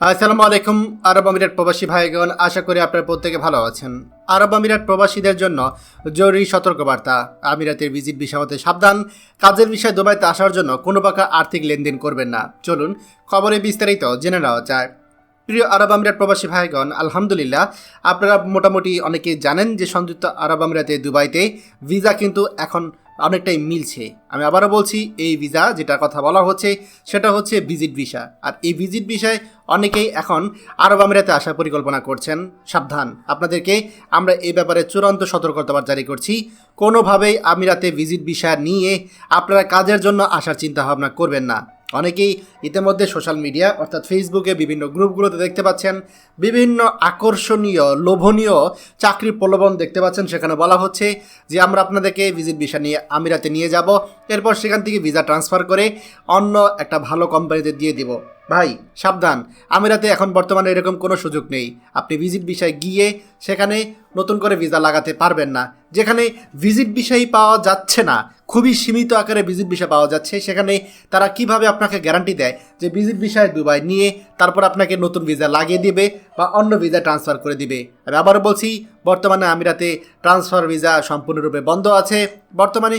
আসসালামু আলাইকুম, আরব আমিরাত প্রবাসী ভাইগণ, আশা করি আপনারা প্রত্যেকে ভালো আছেন। আরব আমিরাত প্রবাসীদের জন্য জরুরি সতর্কবার্তা। আমিরাতের ভিজিট বিষয় হতে সাবধান, কাজের বিষয়ে দুবাইতে আসার জন্য কোনো প্রকার আর্থিক লেনদেন করবেন না। চলুন খবরে বিস্তারিত জেনে নেওয়া যায় প্রিয় আরব আমিরাত প্রবাসী ভাইগণ, আলহামদুলিল্লাহ, আপনারা মোটামুটি অনেকেই জানেন যে সংযুক্ত আরব আমিরাতে দুবাইতে ভিসা কিন্তু এখন অনেকটাই মিলছে। আমি আবারও বলছি, এই ভিসা যেটা কথা বলা হচ্ছে, সেটা হচ্ছে ভিজিট ভিসা। আর এই ভিজিট ভিসায় অনেকেই এখন আরব আমিরাতে আসার পরিকল্পনা করছেন। সাবধান। আপনাদেরকে আমরা এই ব্যাপারে চূড়ান্ত সতর্কতা জারি করছি। কোনোভাবেই আমিরাতে ভিজিট ভিসা নিয়ে আপনারা কাজের জন্য আসার চিন্তা ভাবনা করবেন না। অনেকেই ইতিমধ্যে সোশ্যাল মিডিয়া, অর্থাৎ ফেসবুকে বিভিন্ন গ্রুপগুলোতে দেখতে পাচ্ছেন, বিভিন্ন আকর্ষণীয়, লোভনীয় চাকরি প্রলোভন দেখতে পাচ্ছেন। সেখানে বলা হচ্ছে যে, আমরা আপনাদেরকে ভিজিট ভিসা নিয়ে আমিরাতে নিয়ে যাব। এরপর সেখান থেকে ভিসা ট্রান্সফার করে অন্য একটা ভালো কোম্পানিতে দিয়ে দিব। ভাই, সাবধান। আমিরাতে এখন বর্তমানে এরকম কোনো সুযোগ নেই। আপনি ভিজিট বিষয় গিয়ে সেখানে নতুন করে ভিসা লাগাতে পারবেন না। যেখানে ভিজিট বিষয় পাওয়া যাচ্ছে না, খুবই সীমিত আকারে ভিজিট বিষয় পাওয়া যাচ্ছে, সেখানে তারা কীভাবে আপনাকে গ্যারান্টি দেয় যে ভিজিট বিষয় দুবাই নিয়ে তারপর আপনাকে নতুন ভিসা লাগিয়ে দিবে বা অন্য ভিসা ট্রান্সফার করে দিবে? আমি আবারও বলছি, বর্তমানে আমিরাতে ট্রান্সফার ভিসা সম্পূর্ণরূপে বন্ধ আছে। বর্তমানে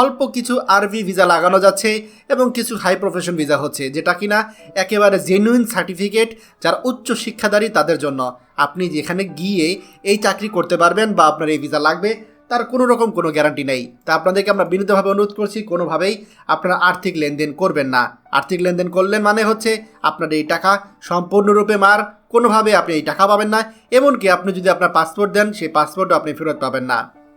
অল্প কিছু আরভি ভিসা লাগানো যাচ্ছে এবং কিছু হাই প্রফেশন ভিসা হচ্ছে, যেটা কিনা একেবারে জেনুইন সার্টিফিকেট যারা উচ্চ শিক্ষাধারী তাদের জন্য। আপনি যেখানে গিয়ে এই চাকরি করতে পারবেন বা আপনার এই ভিসা লাগবে, তার কোনো রকম কোনো গ্যারান্টি নেই। তা আপনাদেরকে আমরা বিনীতভাবে অনুরোধ করছি, কোনোভাবেই আপনারা আর্থিক লেনদেন করবেন না। আর্থিক লেনদেন করলেন মানে হচ্ছে আপনার এই টাকা সম্পূর্ণরূপে মার, কোনোভাবে আপনি এই টাকা পাবেন না। এমনকি আপনি যদি আপনার পাসপোর্ট দেন, সেই পাসপোর্টও আপনি ফেরত পাবেন না।